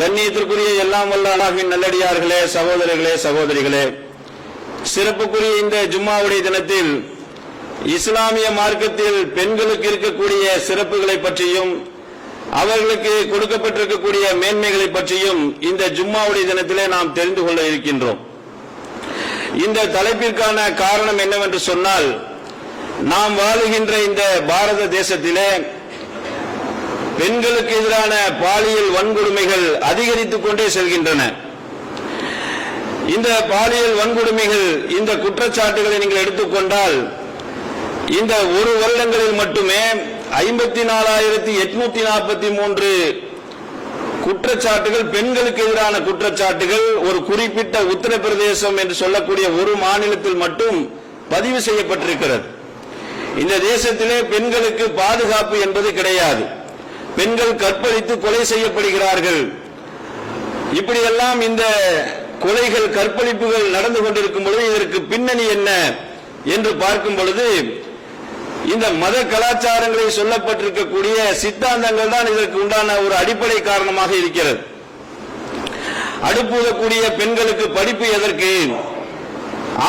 கண்ணியத்திற்குரிய எல்லாம் வல்ல அல்லாஹ்வின் நல்லடியார்களே சகோதரர்களே சகோதரிகளே சிறப்புக்குரிய இந்த ஜும்மாவுடைய தினத்தில் இஸ்லாமிய மார்க்கத்தில் பெண்களுக்கு இருக்கக்கூடிய சிறப்புகளை பற்றியும் அவர்களுக்கு கொடுக்கப்பட்டிருக்கக்கூடிய மேன்மைகளை பற்றியும் இந்த ஜும்மாவுடைய தினத்திலே நாம் தெரிந்து கொள்ள இருக்கின்றோம். இந்த தலைப்பிற்கான காரணம் என்னவென்று சொன்னால் நாம் வாழுகின்ற இந்த பாரத தேசத்திலே பெண்களுக்கு எதிரான பாலியல் வன்கொடுமைகள் அதிகரித்துக் கொண்டே செல்கின்றன. இந்த பாலியல் வன்கொடுமைகள் இந்த குற்றச்சாட்டுகளை நீங்கள் எடுத்துக்கொண்டால் இந்த ஒரு வருடங்களில் மட்டுமே ஐம்பத்தி நாலாயிரத்தி எட்நூத்தி நாற்பத்தி மூன்று குற்றச்சாட்டுகள் பெண்களுக்கு எதிரான குற்றச்சாட்டுகள் ஒரு குறிப்பிட்ட உத்தரப்பிரதேசம் என்று சொல்லக்கூடிய ஒரு மாநிலத்தில் மட்டும் பதிவு செய்யப்பட்டிருக்கிறது. இந்த தேசத்திலே பெண்களுக்கு பாதுகாப்பு என்பது கிடையாது. பெண்கள் கற்பழித்து கொலை செய்யப்படுகிறார்கள். இப்படியெல்லாம் இந்த கொலைகள் கற்பழிப்புகள் நடந்து கொண்டிருக்கும் பொழுது இதற்கு பின்னணி என்ன என்று பார்க்கும் பொழுது இந்த மத கலாச்சாரங்களை சொல்லப்பட்டிருக்கக்கூடிய சித்தாந்தங்கள் தான் இதற்கு உண்டான ஒரு அடிப்படை காரணமாக இருக்கிறது. அடுப்புதக்கூடிய பெண்களுக்கு படிப்பு எதற்கு?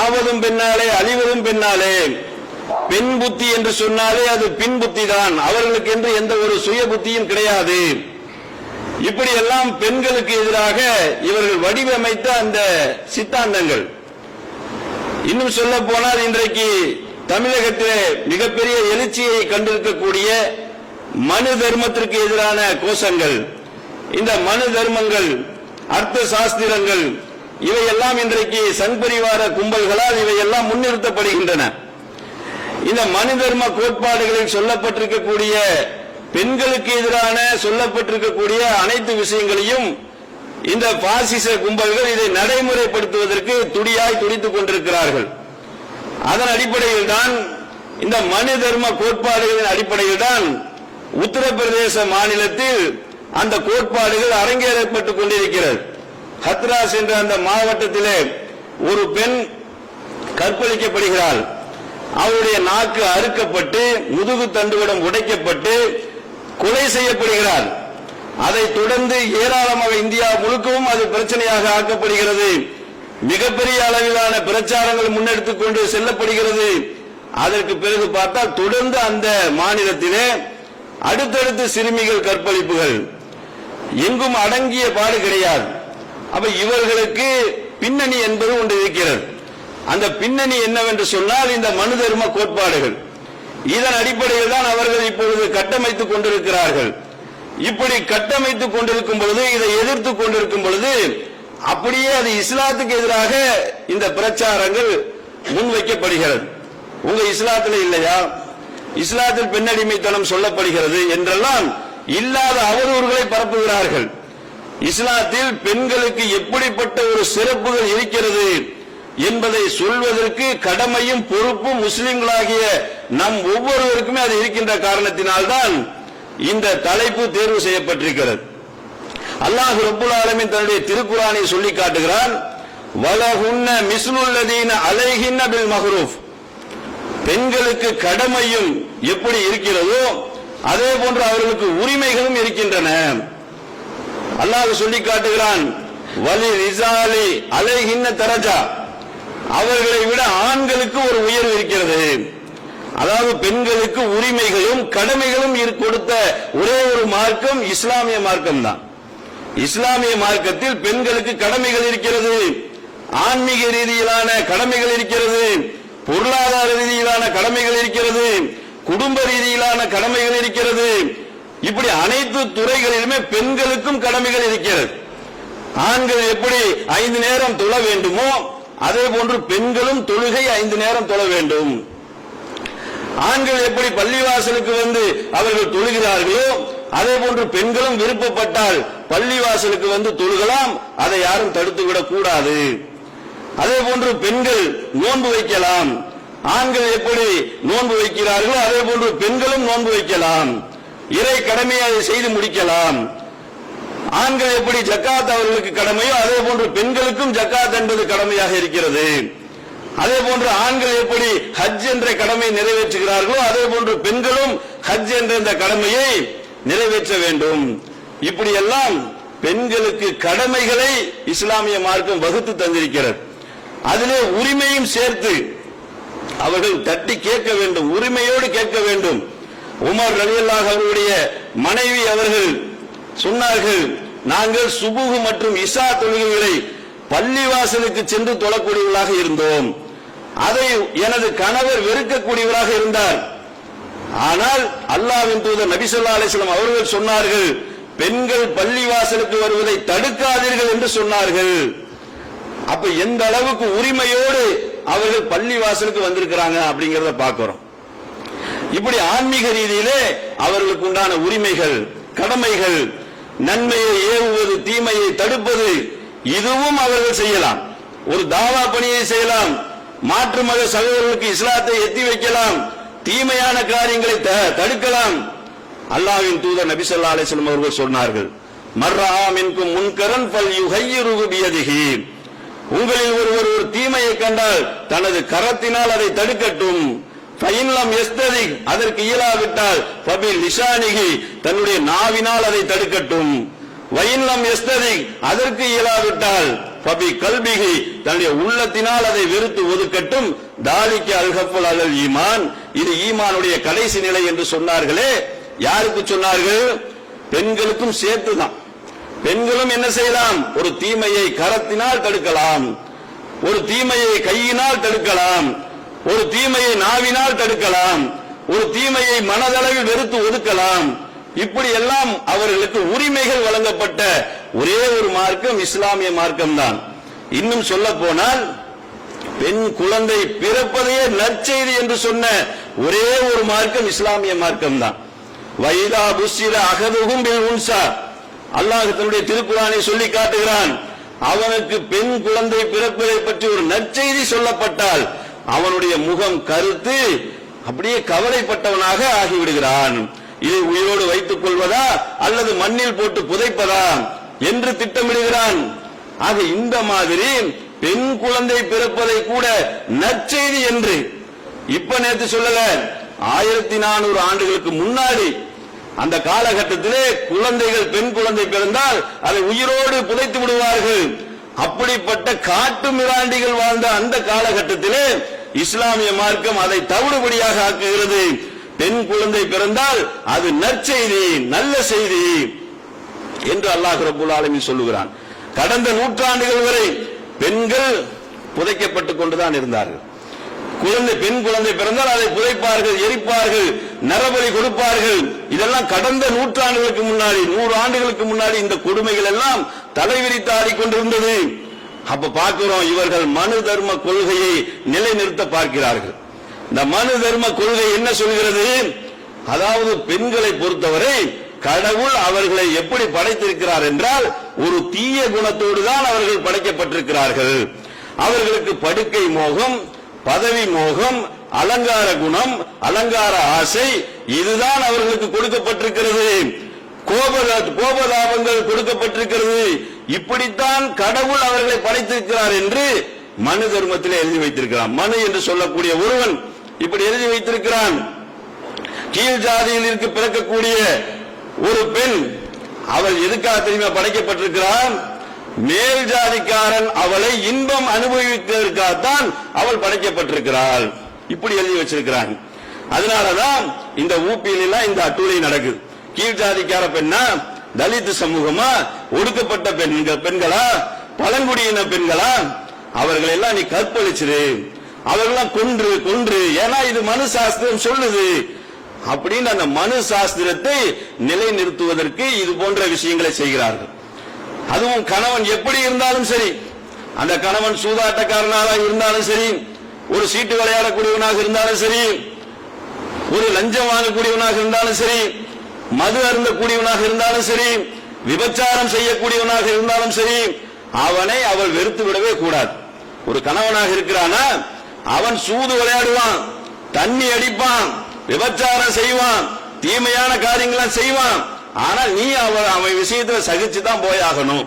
ஆவதும் பெண்ணாலே அழிவதும் பெண்ணாலே. பெண் புத்தி என்று சொன்னாலே அது பின் புத்தி தான் அவர்களுக்கு என்று எந்த ஒரு சுய புத்தியும் கிடையாது. இப்படி எல்லாம் பெண்களுக்கு எதிராக இவர்கள் வடிவமைத்த அந்த சித்தாந்தங்கள். இன்னும் சொல்ல போனால் இன்றைக்கு தமிழகத்திலே மிகப்பெரிய எழுச்சியை கண்டிருக்கக்கூடிய மனு தர்மத்திற்கு எதிரான கோஷங்கள். இந்த மனு தர்மங்கள் அர்த்த சாஸ்திரங்கள் இவையெல்லாம் இன்றைக்கு சண்பரிவார கும்பல்களால் இவையெல்லாம் முன்னிறுத்தப்படுகின்றன. இந்த மனிதர்ம கோட்பாடுகளில் சொல்லப்பட்டிருக்கக்கூடிய பெண்களுக்கு எதிரான சொல்லப்பட்டிருக்கக்கூடிய அனைத்து விஷயங்களையும் இந்த பாசிச கும்பல்கள் இதை நடைமுறைப்படுத்துவதற்கு துடியாய் துடித்துக் கொண்டிருக்கிறார்கள். அதன் அடிப்படையில் தான் இந்த மனு தர்ம கோட்பாடுகளின் அடிப்படையில் தான் உத்தரப்பிரதேச மாநிலத்தில் அந்த கோட்பாடுகள் அரங்கேறப்பட்டுக் கொண்டிருக்கிறது. ஹத்ராஸ் என்ற அந்த மாவட்டத்திலே ஒரு பெண் கற்பழிக்கப்படுகிறாள். அவருடைய நாக்கு அறுக்கப்பட்டு முதுகு தண்டுவிடம் உடைக்கப்பட்டு கொலை செய்யப்படுகிறார். அதைத் தொடர்ந்து ஏராளமாக இந்தியா முழுக்கவும் அது பிரச்சனையாக ஆக்கப்படுகிறது. மிகப்பெரிய அளவிலான பிரச்சாரங்கள் முன்னெடுத்துக் கொண்டு செல்லப்படுகிறது. அதற்கு பிறகு பார்த்தால் தொடர்ந்து அந்த மாநிலத்திலே அடுத்தடுத்து சிறுமிகள் கற்பழிப்புகள். எங்கும் அடங்கிய பாடு கிடையாது. அப்ப இவர்களுக்கு பின்னணி என்பது ஒன்று இருக்கிறது. அந்த பின்னணி என்னவென்று சொன்னால் இந்த மனு தர்ம கோட்பாடுகள். இதன் அடிப்படையில் தான் அவர்கள் இப்பொழுது கட்டமைத்துக் கொண்டிருக்கிறார்கள். இப்படி கட்டமைத்துக் கொண்டிருக்கும் பொழுது இதை எதிர்த்துக் கொண்டிருக்கும் பொழுது அப்படியே அது இஸ்லாத்துக்கு எதிராக இந்த பிரச்சாரங்கள் முன்வைக்கப்படுகிறது. உங்க இஸ்லாத்துல இல்லையா? இஸ்லாத்தில் பெண்ணடிமைத்தனம் சொல்லப்படுகிறது என்றெல்லாம் இல்லாத அவதூறுகளை பரப்புகிறார்கள். இஸ்லாத்தில் பெண்களுக்கு எப்படிப்பட்ட ஒரு சிறப்புகள் இருக்கிறது என்பதை சொல்வதற்கு கடமையும் பொறுப்பும் முஸ்லிம்களாகிய நம் ஒவ்வொருவருக்குமே அது இருக்கின்ற காரணத்தினால்தான் இந்த தலைப்பு தேர்வு செய்யப்பட்டிருக்கிறது. அல்லாஹ் ரபுல் ஆலமின் தன்னுடைய திருக்குறானை சொல்லி காட்டுகிறான் வலகுன்ன மிஸ்லுல்லதீன அலைஹின்ன பில் மஹ்ரூஃப். பெண்களுக்கு கடமையும் எப்படி இருக்கிறதோ அதே போன்று அவர்களுக்கு உரிமைகளும் இருக்கின்றன. அல்லாஹ் சொல்லி காட்டுகிறான் வலி ரிசாலி அலைஹின்ன தரஜா. அவர்களை விட ஆண்களுக்கு ஒரு உயர்வு இருக்கிறது. அதாவது பெண்களுக்கு உரிமைகளும் கடமைகளும் கொடுத்த ஒரே ஒரு மார்க்கம் இஸ்லாமிய மார்க்கம் தான். இஸ்லாமிய மார்க்கத்தில் பெண்களுக்கு கடமைகள் இருக்கிறது. ஆன்மீக ரீதியிலான கடமைகள் இருக்கிறது. பொருளாதார ரீதியிலான கடமைகள் இருக்கிறது. குடும்ப ரீதியிலான கடமைகள் இருக்கிறது. இப்படி அனைத்து துறைகளிலுமே பெண்களுக்கும் கடமைகள் இருக்கிறது. ஆண்கள் எப்படி ஐந்து நேரம் தொழ வேண்டுமோ அதே போன்று பெண்களும் தொழுகை ஐந்து நேரம் தொழ வேண்டும். ஆண்கள் எப்படி பள்ளிவாசலுக்கு வந்து அவர்கள் தொழுகிறார்களோ அதே போன்று பெண்களும் விருப்பப்பட்டால் பள்ளிவாசலுக்கு வந்து தொழுகலாம் அதை யாரும் தடுத்துவிடக் கூடாது. அதே போன்று பெண்கள் நோன்பு வைக்கலாம். ஆண்கள் எப்படி நோன்பு வைக்கிறார்களோ அதே போன்று பெண்களும் நோன்பு வைக்கலாம். இறை கடமையை செய்து முடிக்கலாம். ஆண்கள் எப்படி ஜக்காத் அவர்களுக்கு கடமையோ அதே போன்று பெண்களுக்கும் ஜக்காத் என்பது கடமையாக இருக்கிறது. அதே போன்று ஆண்கள் எப்படி ஹஜ் என்ற கடமை நிறைவேற்றுகிறார்களோ அதே போன்று பெண்களும் ஹஜ் என்ற இந்த கடமையை நிறைவேற்ற வேண்டும். இப்படியெல்லாம் பெண்களுக்கு கடமைகளை இஸ்லாமிய மார்க்கம் வகுத்து தந்திருக்கிறது. அதிலே உரிமையும் சேர்த்து அவர்கள் தட்டி கேட்க வேண்டும் உரிமையோடு கேட்க வேண்டும். உமர் ரலியல்லாஹு அவருடைய மனைவி அவர்கள் சொன்னார்கள் நாங்கள் சுபுகு மற்றும் இசா தொழுகைகளை பள்ளிவாசலுக்கு சென்று தொழக்கூடியவர்களாக இருந்தோம். அதை எனது கணவர் வெறுக்கக்கூடியவராக இருந்தார். ஆனால் அல்லாவின் தூதர் நபி அலிஸ்லாம் அவர்கள் சொன்னார்கள் பெண்கள் பள்ளிவாசலுக்கு வருவதை தடுக்காதீர்கள் என்று சொன்னார்கள். அப்ப எந்த அளவுக்கு உரிமையோடு அவர்கள் பள்ளி வாசலுக்கு வந்திருக்கிறாங்க அப்படிங்கறத பாக்கிறோம் இப்படி ஆன்மீக ரீதியிலே அவர்களுக்கு உண்டான உரிமைகள் கடமைகள் நன்மையை ஏவுவது தீமையை தடுப்பது இதுவும் அவர்கள் செய்யலாம். ஒரு தாவா பணியை செய்யலாம். மாற்று மத சகோதரர்களுக்கு இஸ்லாத்தை எத்தி வைக்கலாம். தீமையான காரியங்களை த- தடுக்கலாம். அல்லாஹ்வின் தூதர் நபி ஸல்லல்லாஹு அலைஹி அவர்கள் சொன்னார்கள் மர்ரா என்கும் முன்கரன் பல் யுகையுருகுபியதிகி உங்களில் ஒருவர் ஒரு தீமையை கண்டால் தனது கரத்தினால் அதை தடுக்கட்டும். அதற்கு இயலாவிட்டால் பபில் லிசானிகி தன்னுடைய நாவினால் அதை தடுக்கட்டும். வயின்லம் எஸ்ததி அதற்கு இயலாவிட்டால் பபி கல்பிகி தன்னுடைய உள்ளத்தினால் அதை வெறுத்து ஒதுக்கட்டும். தாலிக்கு அல்ஹஃபுல் அலல் ஈமான் இது ஈமானுடைய கடைசி நிலை என்று சொன்னார்களே. யாருக்கு சொன்னார்கள்? பெண்களுக்கும் சேர்த்துதான். பெண்களும் என்ன செய்யலாம்? ஒரு தீமையை கரத்தினால் தடுக்கலாம். ஒரு தீமையை கையினால் தடுக்கலாம். ஒரு தீமையை நாவினால் தடுக்கலாம் ஒரு தீமையை மனதளவில் வெறுத்து ஒதுக்கலாம். இப்படி எல்லாம் அவர்களுக்கு உரிமைகள் வழங்கப்பட்ட ஒரே ஒரு மார்க்கம் இஸ்லாமிய மார்க்கம் தான் இன்னும் சொல்ல போனால் பெண் குழந்தை பிறப்பதையே நற்செய்தி என்று சொன்ன ஒரே ஒரு மார்க்கம் இஸ்லாமிய மார்க்கம் தான் வைதா புஷிர அகதுகும் உன்சா. அல்லாஹ் தன்னுடைய திருக்குறானை சொல்லி காட்டுகிறான். அவனுக்கு பெண் குழந்தை பிறப்பதை பற்றி ஒரு நற்செய்தி சொல்லப்பட்டால் அவனுடைய முகம் கருத்து அப்படியே கவலைப்பட்டவனாக ஆகிவிடுகிறான். இதை உயிரோடு வைத்துக் கொள்வதா அல்லது மண்ணில் போட்டு புதைப்பதா என்று திட்டமிடுகிறான். ஆக இந்த மாதிரி பெண் குழந்தை பிறப்பதை கூட நற்செய்தி என்று இப்ப நேற்று சொல்லல ஆயிரத்தி நானூறு ஆண்டுகளுக்கு முன்னாடி அந்த காலகட்டத்திலே குழந்தைகள் பெண் குழந்தை பிறந்தால் அதை உயிரோடு புதைத்து விடுவார்கள். அப்படிப்பட்ட காட்டு மிராண்டிகள் வாழ்ந்த அந்த காலகட்டத்திலே இஸ்லாமிய மார்க்கம் அதை தவிடுபடியாக ஆக்குகிறது. பெண் குழந்தை பிறந்தால் அது நற்செய்தி நல்ல செய்தி என்று அல்லாஹ் ரபுல் சொல்லுகிறான். கடந்த நூற்றாண்டுகள் வரை பெண்கள் புதைக்கப்பட்டுக் கொண்டுதான் இருந்தார்கள். குழந்தை பெண் குழந்தை பிறந்தால் அதை புதைப்பார்கள் எரிப்பார்கள் நரபலி கொடுப்பார்கள். இதெல்லாம் கடந்த நூற்றாண்டுகளுக்கு முன்னாடி நூறு ஆண்டுகளுக்கு முன்னாடி இந்த கொடுமைகள் எல்லாம் தலைவிரித்து ஆடிக்கொண்டிருந்தது அப்ப பார்க்கிறோம் இவர்கள் மனு தர்ம கொள்கையை நிலைநிறுத்த பார்க்கிறார்கள். இந்த மனு தர்ம கொள்கை என்ன சொல்கிறது? அதாவது பெண்களை பொறுத்தவரை கடவுள் அவர்களை எப்படி படைத்திருக்கிறார் என்றால் ஒரு தீய குணத்தோடு தான் அவர்கள் படைக்கப்பட்டிருக்கிறார்கள். அவர்களுக்கு படுக்கை மோகம் பதவி மோகம் அலங்கார குணம் அலங்கார ஆசை இதுதான் அவர்களுக்கு கொடுக்கப்பட்டிருக்கிறது. கோபதாபங்கள் கொடுக்கப்பட்டிருக்கிறது. இப்படித்தான் கடவுள் அவர்களை படைத்திருக்கிறார் என்று மனு தர்மத்தில் எழுதி வைத்திருக்கிறான். மனு என்று சொல்லக்கூடிய ஒருவன் இப்படி எழுதி வைத்திருக்கிறான். கீழ் ஜாதியில் இருக்கு பிறக்கக்கூடிய ஒரு பெண் அவள் எதுக்காக தெரியுமா? படைக்கப்பட்டிருக்கிறான். மேல் ஜாதிக்காரன் அவளை இன்பம் அனுபவிப்பதற்காகத்தான் அவள் படைக்கப்பட்டிருக்கிறாள். இப்படி எழுதி வச்சிருக்கிறான். அதனாலதான் இந்த ஊப்பியில எல்லாம் இந்த அட்டூழி நடக்குது. கீழ் ஜாதிக்கார பெண்ணா தலித் சமூகமா ஒடுக்கப்பட்ட பெண்கள் பெண்களா பழங்குடியின பெண்களா அவர்களை எல்லாம் நீ கற்பழிச்சிரு. அவர்கள்லாம் கொன்று கொன்று ஏன்னா இது மனு சாஸ்திரம் சொல்லுது. அப்படின்னு அந்த மனு சாஸ்திரத்தை நிலைநிறுத்துவதற்கு இது போன்ற விஷயங்களை செய்கிறார்கள். அதுவும் கணவன் எப்படி இருந்தாலும் சரி. அந்த கணவன் சூதாட்டக்காரனாக இருந்தாலும் சரி ஒரு சீட்டு விளையாடக்கூடியவனாக இருந்தாலும் சரி ஒரு லஞ்சம் வாங்கக்கூடியவனாக இருந்தாலும் சரி மது அருந்தக்கூடியவனாக இருந்தாலும் சரி விபச்சாரம் செய்யக்கூடியவனாக இருந்தாலும் சரி அவனை அவள் வெறுத்து விடவே கூடாது. ஒரு கணவனாக இருக்கிறானா அவன் சூது விளையாடுவான் தண்ணி அடிப்பான் விபச்சாரம் செய்வான் தீமையான காரியங்களாம் செய்வான். ஆனால் நீ அவன் அவன் விஷயத்துல சகிச்சு தான் போயாகணும்.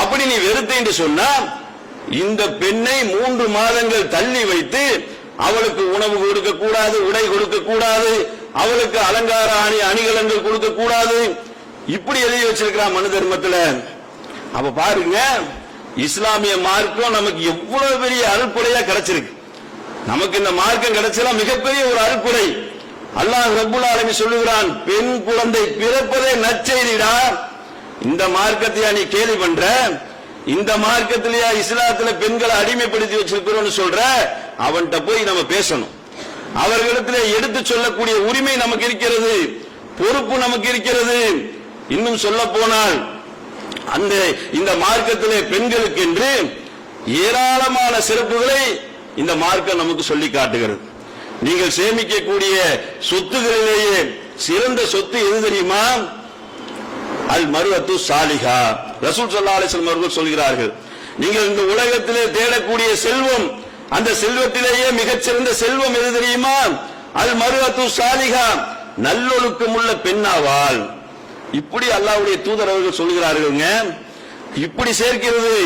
அப்படி நீ வெறுத்து என்று சொன்னா இந்த பெண்ணை மூன்று மாதங்கள் தள்ளி வைத்து அவளுக்கு உணவு கொடுக்க கூடாது உடை கொடுக்க கூடாது அவளுக்கு அலங்கார அணி அணிகலன்கள் கொடுக்க கூடாது. இப்படி எழுதி வச்சிருக்கிறான் மனு தர்மத்துல. அப்ப பாருங்க இஸ்லாமிய மார்க்கம் நமக்கு எவ்வளவு பெரிய அருள்கொடையா கிடைச்சிருக்கு. நமக்கு இந்த மார்க்கம் கிடைச்சலாம் மிகப்பெரிய ஒரு அருள்கொடை. அல்லாஹ் ரபுல் ஆலமி சொல்லுகிறான் பெண் குழந்தை பிறப்பதே நச்செய்திடா இந்த மார்க்கத்தை நீ கேள்வி பண்ற? இந்த மார்க்கத்திலேயா இஸ்லாத்துல பெண்களை அடிமைப்படுத்தி வச்சிருக்கிறோம்னு சொல்ற அவன்கிட்ட போய் நம்ம பேசணும். அவர்களிடத்தில் எடுத்து சொல்லக்கூடிய உரிமை நமக்கு இருக்கிறது பொறுப்பு நமக்கு இருக்கிறது. இன்னும் சொல்ல போனால் அந்த இந்த மார்க்கத்திலே பெண்களுக்கு என்று ஏராளமான சிறப்புகளை இந்த மார்க்கம் நமக்கு சொல்லி காட்டுகிறது. நீங்கள் சேமிக்கக்கூடிய சொத்துகளிலேயே சிறந்த சொத்து எது தெரியுமா? அல் மருவத்து சாலிகா ரசூல் சல்லா அலிஸ்லாம் அவர்கள் சொல்கிறார்கள் நீங்கள் இந்த உலகத்திலே தேடக்கூடிய செல்வம் அந்த செல்வத்திலேயே மிகச்சிறந்த செல்வம் எது தெரியுமா? அல் மருவத்து சாலிகா நல்லொழுக்கம் உள்ள பெண்ணாவாள். இப்படி அல்லாவுடைய தூதர் அவர்கள் இப்படி சேர்க்கிறது.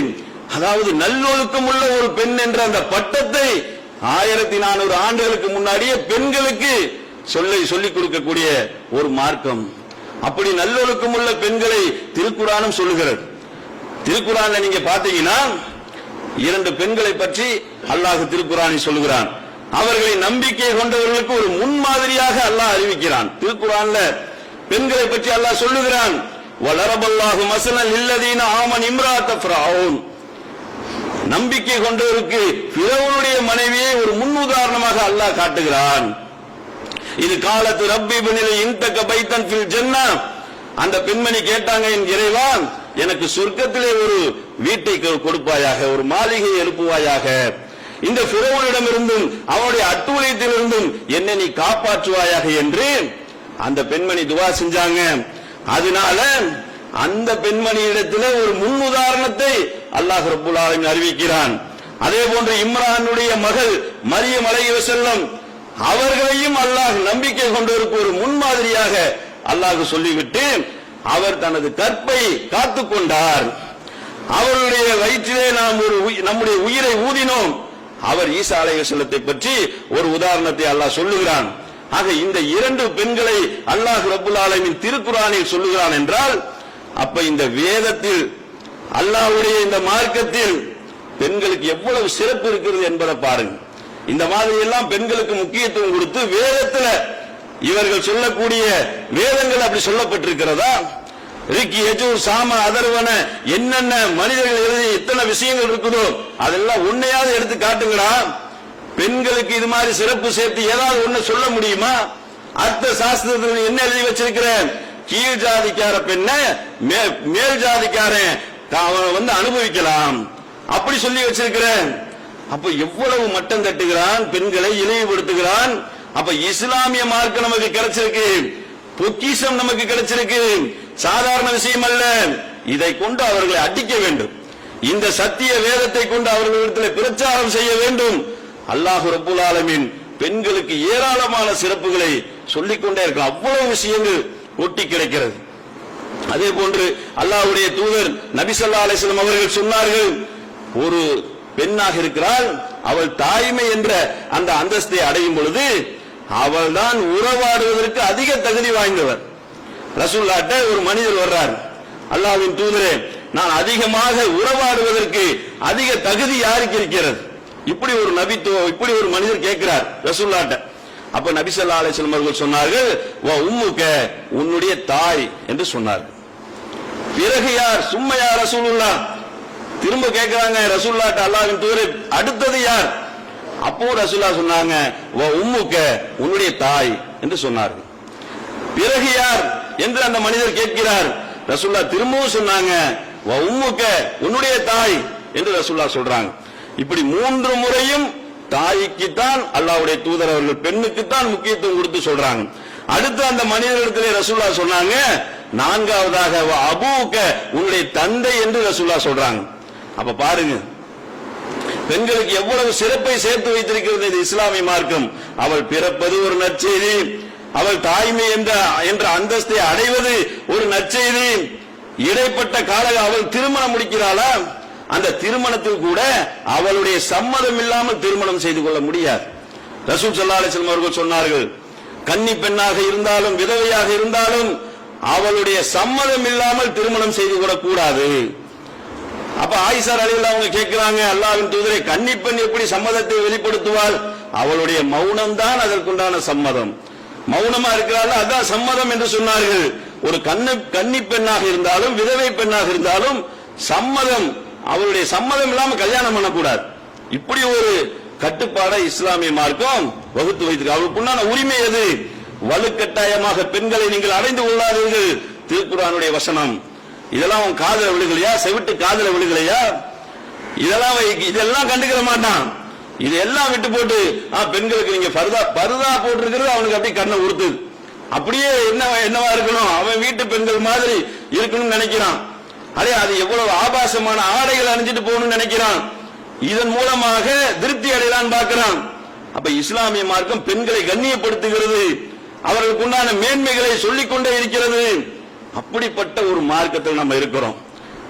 அதாவது நல்லொழுக்கம் உள்ள ஒரு பெண் என்ற அந்த பட்டத்தை ஆயிரத்தி நானூறு ஆண்டுகளுக்கு முன்னாடியே பெண்களுக்கு சொல்லி சொல்லிக் கொடுக்கக்கூடிய ஒரு மார்க்கம். அப்படி நல்லொழுக்கம் உள்ள பெண்களை திருக்குறானும் சொல்லுகிறது. திருக்குறான்ல நீங்க பாத்தீங்கன்னா இரண்டு பெண்களை பற்றி அல்லாஹ் திருக்குறானை சொல்லுகிறான். அவர்களை நம்பிக்கை கொண்டவர்களுக்கு ஒரு முன்மாதிரியாக அல்லாஹ் அறிவிக்கிறான். திருக்குறான்ல பெண்களை பற்றி அல்லாஹ் சொல்லுகிறான். வளரபல்லாஹு மசனல் இல்லதீன ஆமன் இம்ராத்த ஃபிரௌன் நம்பிக்கை கொண்டவருக்கு பிறவனுடைய மனைவியை ஒரு முன் உதாரணமாக அல்லாஹ் காட்டுகிறான். இது காலத்து ரப்பி பனிலை இன்தக்க பைத்தன் ஃபில் ஜன்னா. அந்த பெண்மணி கேட்டாங்க என் இறைவான் எனக்கு சொர்க்கத்திலே ஒரு வீட்டை கொடுப்பாயாக ஒரு மாளிகை எழுப்புவாயாக இந்த பிறவனிடமிருந்தும் அவனுடைய அட்டூழியத்திலிருந்தும் என்னை நீ காப்பாற்றுவாயாக என்று அந்த பெண்மணி துவா செஞ்சாங்க. அதனால அந்த பெண்மணியிடத்திலே ஒரு முன் உதாரணத்தை அல்லாஹ் ரபுல்லாலும் அறிவிக்கிறான். அதே போன்று இம்ரானுடைய மகள் மரியம் அலைஹி செல்லம் அவர்களையும் அல்லாஹ் நம்பிக்கை கொண்டவருக்கு ஒரு முன்மாதிரியாக அல்லாஹ் சொல்லிவிட்டு அவர் தனது கற்பை காத்துக் கொண்டார். அவருடைய வயிற்றிலே நாம் ஒரு நம்முடைய உயிரை ஊதினோம். அவர் ஈசா அலைஹிஸ்ஸலத்தை பற்றி ஒரு உதாரணத்தை அல்லாஹ் சொல்லுகிறான். ஆக இந்த இரண்டு பெண்களை அல்லாஹ் ரபுல் ஆலமின் திருக்குறானில் சொல்லுகிறான் என்றால் அப்ப இந்த வேதத்தில் அல்லாஹ்வுடைய இந்த மார்க்கத்தில் பெண்களுக்கு எவ்வளவு சிறப்பு இருக்கிறது என்பதை பாருங்க இந்த மாதிரி எல்லாம் பெண்களுக்கு முக்கியத்துவம் கொடுத்து வேதத்துல இவர்கள் சொல்லக்கூடிய வேதங்கள் அப்படி சொல்லப்பட்டிருக்கிறதா? ரிக்கி எஜூர் சாம அதர்வன என்னென்ன மனிதர்கள் எழுதி எத்தனை விஷயங்கள் இருக்குதோ அதெல்லாம் உன்னையாவது எடுத்து காட்டுங்கடா. பெண்களுக்கு இது மாதிரி சிறப்பு சேர்த்து ஏதாவது ஒண்ணு சொல்ல முடியுமா? அர்த்த சாஸ்திரத்தில் என்ன எழுதி வச்சிருக்கிறேன்? கீழ் ஜாதிக்கார பெண்ணை மே- மேல் ஜாதிக்காரன் அவன் வந்து அனுபவிக்கலாம். அப்படி சொல்லி வச்சிருக்கிறேன். அப்ப எவ்வளவு மட்டம் தட்டுகிறான் பெண்களை இழிவுபடுத்துகிறான். அப்ப இஸ்லாமிய மார்க்கம் நமக்கு கிடைச்சிருக்கு பொக்கிஷம் நமக்கு கிடைச்சிருக்கு. சாதாரண விஷயம் அல்ல. இதை கொண்டு அவர்களை அடிக்க வேண்டும். இந்த சத்திய வேதத்தை கொண்டு அவர்களிடத்தில் பிரச்சாரம் செய்ய வேண்டும். அல்லாஹு ரபுல் ஆலமின் பெண்களுக்கு ஏராளமான சிறப்புகளை சொல்லிக் கொண்டே இருக்கலாம். அவ்வளவு விஷயங்கள் ஒட்டி கிடைக்கிறது. அதே போன்று அல்லாஹ்வுடைய தூதர் நபிசல்லா அலிஸ்லாம் அவர்கள் சொன்னார்கள் ஒரு பெண்ணாக இருக்கிறாள். அவள் தாய்மை என்ற அந்த அந்தஸ்தை அடையும் பொழுது அவள் தான் உறவாடுவதற்கு அதிக தகுதி வாய்ந்தவர். ரசூல்லாட்ட ஒரு மனிதர் வர்றார். அல்லாஹ்வின் தூதரே நான் அதிகமாக உறவாடுவதற்கு அதிக தகுதி யாருக்கு இருக்கிறது? இப்படி ஒரு நபித்துவம் இப்படி ஒரு மனிதர் கேட்கிறார் ரசூல்லாட்ட அப்ப நபிசல்லா ஸல்லல்லாஹு அவர்கள் சொன்னார்கள் வா உம்முக உன்னுடைய தாய் என்று சொன்னார் பிறகு யார்? சும்மா யார் ரசூலுல்லா திரும்ப கேட்கிறாங்க ரசூல்லாட்ட அல்லாஹ்வின் தூதரே அடுத்தது யார்? அப்போ ரசூல்லா சொன்னாங்க வா உம்முக்க உன்னுடைய தாய் என்று சொன்னார்கள். பிறகு யார்? என்று அந்த மனிதர் கேட்கிறார். ரசூல்லா திரும்பவும் சொன்னாங்க வா உம்முக உன்னுடைய தாய் என்று ரசூல்லா சொல்றாங்க. இப்படி மூன்று முறையும் தாய்க்குத்தான் அல்லாவுடைய தூதர் அவர்கள் பெண்ணுக்குத்தான் முக்கியத்துவம் கொடுத்து சொல்றாங்க. அடுத்து அந்த மனிதர்களிடத்திலே ரசூல்லா சொன்னாங்க நான்காவதாக வா அபூக்க உன்னுடைய தந்தை என்று ரசூல்லா சொல்றாங்க. அப்ப பாருங்க. பெண்களுக்கு எவ்வளவு சிறப்பை சேர்த்து வைத்திருக்கிறது இந்த இஸ்லாமிய மார்க்கம். அவள் பிறப்பது ஒரு நற்செய்தி. அவள் தாய்மை என்ற என்ற அந்தஸ்தை அடைவது ஒரு நற்செய்தி. இடைப்பட்ட கால அவள் திருமணம் முடிக்கிறாளா? அந்த திருமணத்தில் கூட அவளுடைய சம்மதம் இல்லாமல் திருமணம் செய்து கொள்ள முடியாது. ரசூல் ஸல்லல்லாஹு அலைஹி அவர்கள் சொன்னார்கள் கன்னி பெண்ணாக இருந்தாலும் விதவையாக இருந்தாலும் அவளுடைய சம்மதம் இல்லாமல் திருமணம் செய்து கொள்ளக்கூடாது. அப்ப ஆயிஷா அலியில் அவங்க கேட்கிறாங்க அல்லாவின் தூதரை கன்னிப்பெண் எப்படி சம்மதத்தை வெளிப்படுத்துவாள்? அவளுடைய மௌனம் தான் அதற்குண்டான சம்மதம். மௌனமா இருக்கிறாள் அதான் சம்மதம் என்று சொன்னார்கள். ஒரு கண்ணு கன்னி பெண்ணாக இருந்தாலும் விதவை பெண்ணாக இருந்தாலும் சம்மதம் அவருடைய சம்மதம் இல்லாம கல்யாணம் பண்ணக்கூடாது. இப்படி ஒரு கட்டுப்பாட இஸ்லாமிய மார்க்கம் வகுத்து வைத்திருக்கு. அவருக்குண்டான உரிமை எது? வலுக்கட்டாயமாக பெண்களை நீங்கள் அடைந்து கொள்ளாதீர்கள். திருக்குறானுடைய வசனம். இதெல்லாம் அவன் காதல விழுகலையா? செவிட்டு காதல விழுகலையா? இதெல்லாம் இதெல்லாம் கண்டுக்கிற மாட்டான். இதெல்லாம் விட்டு போட்டு ஆ, பெண்களுக்கு நீங்க பருதா பருதா போட்டிருக்கிறது அவனுக்கு அப்படியே கண்ணை உறுத்துது அப்படியே என்ன என்னவா இருக்கணும்? அவன் வீட்டு பெண்கள் மாதிரி இருக்கணும்னு நினைக்கிறான். அதே அது எவ்வளவு ஆபாசமான ஆடைகள் அணிஞ்சிட்டு போகணும்னு நினைக்கிறான். இதன் மூலமாக திருப்தி அடையலான்னு பார்க்கிறான். அப்ப இஸ்லாமிய மார்க்கம் பெண்களை கண்ணியப்படுத்துகிறது. அவர்களுக்கு உண்டான மேன்மைகளை சொல்லிக்கொண்டே இருக்கிறது. அப்படிப்பட்ட ஒரு மார்க்கத்தில் நம்ம இருக்கிறோம்.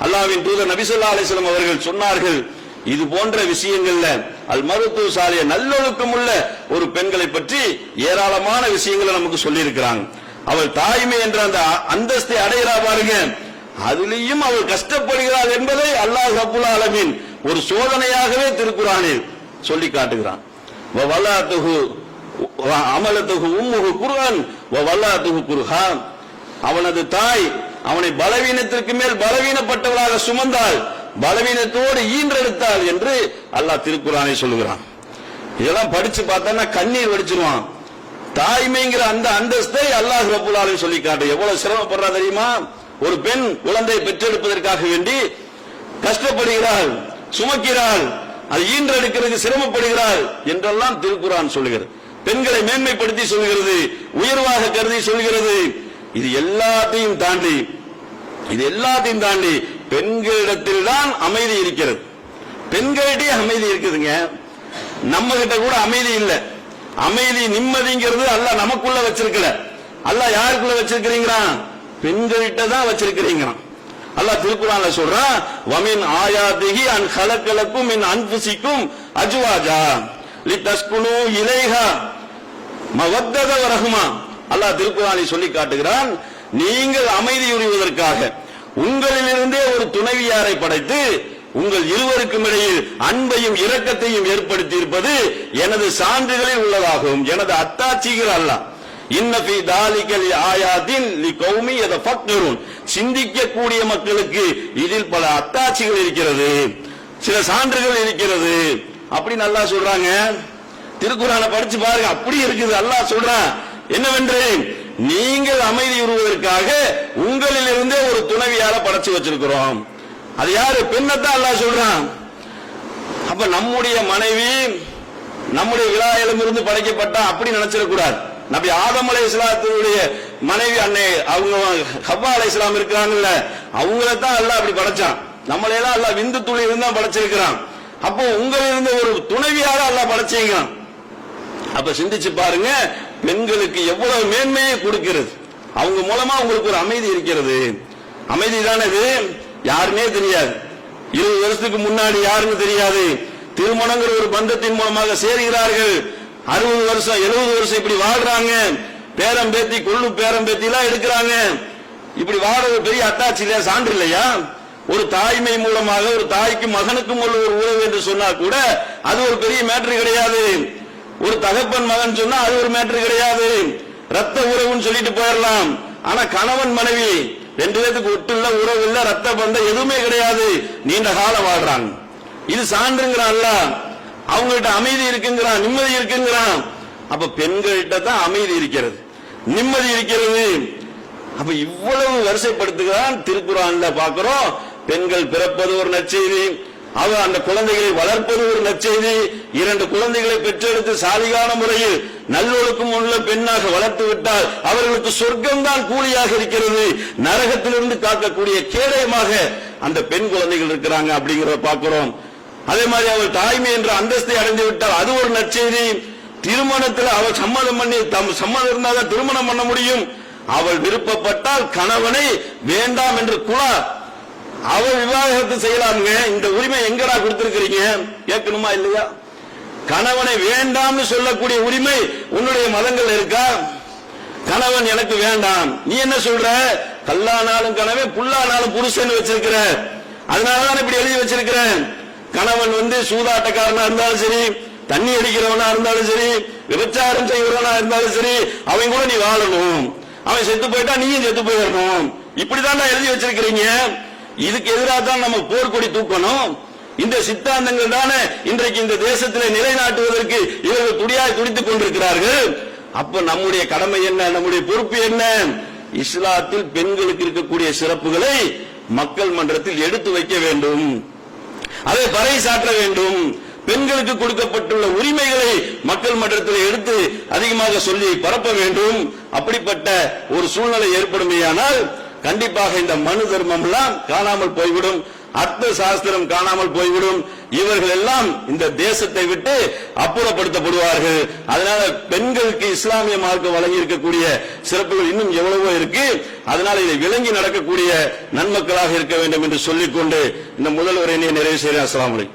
அல்லாவின் தூதர் நபிசல்லா அலிஸ்லாம் அவர்கள் சொன்னார்கள் இது போன்ற விஷயங்கள்ல அல் மருத்துவ சாலைய நல்லொழுக்கம் உள்ள ஒரு பெண்களை பற்றி ஏராளமான விஷயங்களை நமக்கு சொல்லி இருக்கிறாங்க அவள் தாய்மை என்ற அந்த அ- அந்தஸ்தை அடைகிறா பாருங்க. அதுலேயும் அவள் கஷ்டப்படுகிறாள் என்பதை அல்லாஹ் ரப்புல் ஆலமீன் ஒரு சோதனையாகவே திருக்குறானில் சொல்லி காட்டுகிறான். வ அமலத்துகு உம்முகு அமலத்துஹு உம்முஹு குர்ஆன் வ குர்ஹான். அவனது தாய் அவனை பலவீனத்திற்கு மேல் பலவீனப்பட்டவளாக சுமந்தாள் பலவீனத்தோடு ஈன்றெடுத்தாள் என்று அல்லாஹ் திருக்குறானை சொல்லுகிறான். இதெல்லாம் படிச்சு பார்த்தா கண்ணீர் வடிச்சிருவான். தாய்மைங்கிற அந்த அந்தஸ்தை அல்லாஹ் ரபுல்லாலும் சொல்லி காட்டு எவ்வளவு சிரமப்படுறா தெரியுமா? ஒரு பெண் குழந்தை பெற்றெடுப்பதற்காக வேண்டி கஷ்டப்படுகிறாள் சுமக்கிறாள் அது ஈன்றெடுக்கிறதுக்கு சிரமப்படுகிறாள் என்றெல்லாம் திருக்குறான் சொல்லுகிறது. பெண்களை மேன்மைப்படுத்தி சொல்கிறது உயர்வாக கருதி சொல்கிறது இது எல்லாத்தையும் தாண்டி இது எல்லாத்தையும் தாண்டி பெண்களிடத்தில் தான் அமைதி இருக்கிறது. பெண்களிடையே அமைதி இருக்குதுங்க. நம்ம கிட்ட கூட அமைதி இல்லை. அமைதி நிம்மதிங்கிறது அல்ல நமக்குள்ள வச்சிருக்கல. அல்ல யாருக்குள்ள வச்சிருக்கிறீங்கிறான்? பெண்கள்கிட்ட தான் வச்சிருக்கிறீங்கிறான். அல்லாஹ் திருக்குறான்ல சொல்றான் வமின் ஆயாதிகி அன் கலக்கலக்கும் என் அன்புசிக்கும் அஜுவாஜா. லிட்டஸ்குனு இலைஹா. மவத்தத வரகுமா அல்லாஹ் திருக்குறானை சொல்லி காட்டுகிறான் நீங்கள் அமைதி உரிவதற்காக உங்களிலிருந்தே ஒரு துணைவியாரை படைத்து உங்கள் இருவருக்கும் இடையில் அன்பையும் இரக்கத்தையும் ஏற்படுத்தி இருப்பது எனது சான்றுகளில் உள்ளதாகும். எனது அத்தாட்சிகள் அல்ல. இன்னபி தாலிகல் ஆயாதின் லி கௌமி எதஃபக்ருன் சிந்திக்கக்கூடிய மக்களுக்கு இதில் பல அத்தாட்சிகள் இருக்கிறது. சில சான்றுகள் இருக்கிறது. அப்படி நல்லா சொல்றாங்க. திருக்குறான படிச்சு பாருங்க. அப்படி இருக்குது. அல்லாஹ் சொல்றான். என்னவென்று நீங்கள் அமைதி உருவதற்காக உங்களில் இருந்தே ஒரு துணைவியார படைச்சு வச்சிருக்கிறோம். அது யாரு? பெண்ணத்தான் அல்லா சொல்றான். அப்ப நம்முடைய மனைவி நம்முடைய விழா இருந்து படைக்கப்பட்டா அப்படி நினைச்சிடக்கூடாது. நபி ஆதம் அலை இஸ்லாத்தினுடைய மனைவி அன்னை அவங்க ஹவ்வா அலை இஸ்லாம் இருக்கிறாங்கல்ல அவங்களத்தான் அல்ல அப்படி படைச்சான். நம்மளையெல்லாம் அல்ல விந்து துளி இருந்தா படைச்சிருக்கிறான். அப்போ உங்களிலிருந்து ஒரு துணைவியாக அல்ல படைச்சீங்க அப்ப சிந்திச்சு பாருங்க பெண்களுக்கு எவ்வளவு மேன்மையை கொடுக்கிறது? அவங்க மூலமா உங்களுக்கு ஒரு அமைதி இருக்கிறது. அமைதி தானது யாருமே தெரியாது. இருபது வருஷத்துக்கு முன்னாடி யாருன்னு தெரியாது. திருமணங்கிற ஒரு பந்தத்தின் மூலமாக சேர்கிறார்கள். அறுபது வருஷம் எழுபது வருஷம் இப்படி வாழ்றாங்க. பேரம் பேத்தி கொள்ளு பேரம் பேத்தி எல்லாம் எடுக்கிறாங்க. இப்படி வாழறது பெரிய அத்தாட்சி இல்லையா சான்று இல்லையா? ஒரு தாய்மை மூலமாக ஒரு தாய்க்கு மகனுக்கும் உள்ள ஒரு உறவு என்று சொன்னா கூட அது ஒரு பெரிய மேட்ரு கிடையாது. ஒரு தகப்பன் மகன் சொன்னா அது ஒரு மேட்ரு கிடையாது. ரத்த உறவுன்னு சொல்லிட்டு போயிடலாம். ஆனா கணவன் மனைவி ரெண்டு பேத்துக்கு ஒட்டு இல்ல உறவு இல்ல ரத்த பந்தம் எதுவுமே கிடையாது. நீண்ட காலம் வாழ்றாங்க. இது சான்றுங்கிறான்ல அவங்கள்ட்ட அமைதி இருக்குங்கிறான் நிம்மதி இருக்குங்கிறான். அப்ப பெண்கள்கிட்ட தான் அமைதி இருக்கிறது. நிம்மதி இருக்கிறது. அப்ப இவ்வளவு வரிசைப்படுத்துகிறான் திருக்குறான்ல பாக்குறோம். பெண்கள் பிறப்பது ஒரு நற்செய்தி. அவர் அந்த குழந்தைகளை வளர்ப்பது ஒரு நற்செய்தி. இரண்டு குழந்தைகளை பெற்றெடுத்து சாலிகான முறையில் நல்லொழுக்கம் உள்ள பெண்ணாக வளர்த்து விட்டால் அவர்களுக்கு சொர்க்கம் தான் கூலியாக இருக்கிறது. நரகத்திலிருந்து காக்கக்கூடிய கேடயமாக அந்த பெண் குழந்தைகள் இருக்கிறாங்க அப்படிங்கிறத பார்க்கிறோம். அதே மாதிரி அவள் தாய்மை என்ற அந்தஸ்தை அடைந்து விட்டால் அது ஒரு நற்செய்தி. திருமணத்தில் அவள் சம்மதம் பண்ணி தம் சம்மதம் இருந்தால் திருமணம் பண்ண முடியும். அவள் விருப்பப்பட்டால் கணவனை வேண்டாம் என்று குழா அவ விவாகரத்து செய்யலாமுங்க. இந்த உரிமை எங்கடா கொடுத்திருக்கிறீங்க? கேட்கணுமா இல்லையா? கணவனை வேண்டாம்னு சொல்லக்கூடிய உரிமை உன்னுடைய மதங்கள் இருக்கா? கணவன் எனக்கு வேண்டாம். நீ என்ன சொல்ற? கல்லானாலும் கணவன் புல்லானாலும் புருஷன் வச்சிருக்கிற. அதனாலதான் இப்படி எழுதி வச்சிருக்கிறேன் கணவன் வந்து சூதாட்டக்காரனா இருந்தாலும் சரி தண்ணி அடிக்கிறவனா இருந்தாலும் சரி விபச்சாரம் செய்கிறவனா இருந்தாலும் சரி அவன் கூட நீ வாழணும். அவன் செத்து போயிட்டா நீயும் செத்து போயிடணும். இப்படிதான் எழுதி வச்சிருக்கிறீங்க. இதுக்கு எதிராக தான் நம்ம போர்க்கொடி தூக்கணும். இந்த சித்தாந்தங்கள் தானே இன்றைக்கு இந்த தேசத்திலே நிலைநாட்டுவதற்கு இவர்கள் துடியாய் துடித்துக் கொண்டிருக்கிறார்கள். அப்ப நம்முடைய கடமை என்ன? நம்முடைய பொறுப்பு என்ன? இஸ்லாத்தில் பெண்களுக்கு இருக்கக்கூடிய சிறப்புகளை மக்கள் மன்றத்தில் எடுத்து வைக்க வேண்டும். அதை பறைசாற்ற வேண்டும். பெண்களுக்கு கொடுக்கப்பட்டுள்ள உரிமைகளை மக்கள் மன்றத்தில் எடுத்து அதிகமாக சொல்லி பரப்ப வேண்டும். அப்படிப்பட்ட ஒரு சூழ்நிலை ஏற்படுமையானால் கண்டிப்பாக இந்த மனு தர்மம் எல்லாம் காணாமல் போய்விடும். அர்த்த சாஸ்திரம் காணாமல் போய்விடும். இவர்கள் எல்லாம் இந்த தேசத்தை விட்டு அப்புறப்படுத்தப்படுவார்கள். அதனால பெண்களுக்கு இஸ்லாமிய மார்க்கம் வழங்கி இருக்கக்கூடிய சிறப்புகள் இன்னும் எவ்வளவோ இருக்கு. அதனால இதை விளங்கி நடக்கக்கூடிய நன்மக்களாக இருக்க வேண்டும் என்று சொல்லிக்கொண்டு இந்த முதல்வரை நிறைவு செய்கிறேன். அஸ்லாமலை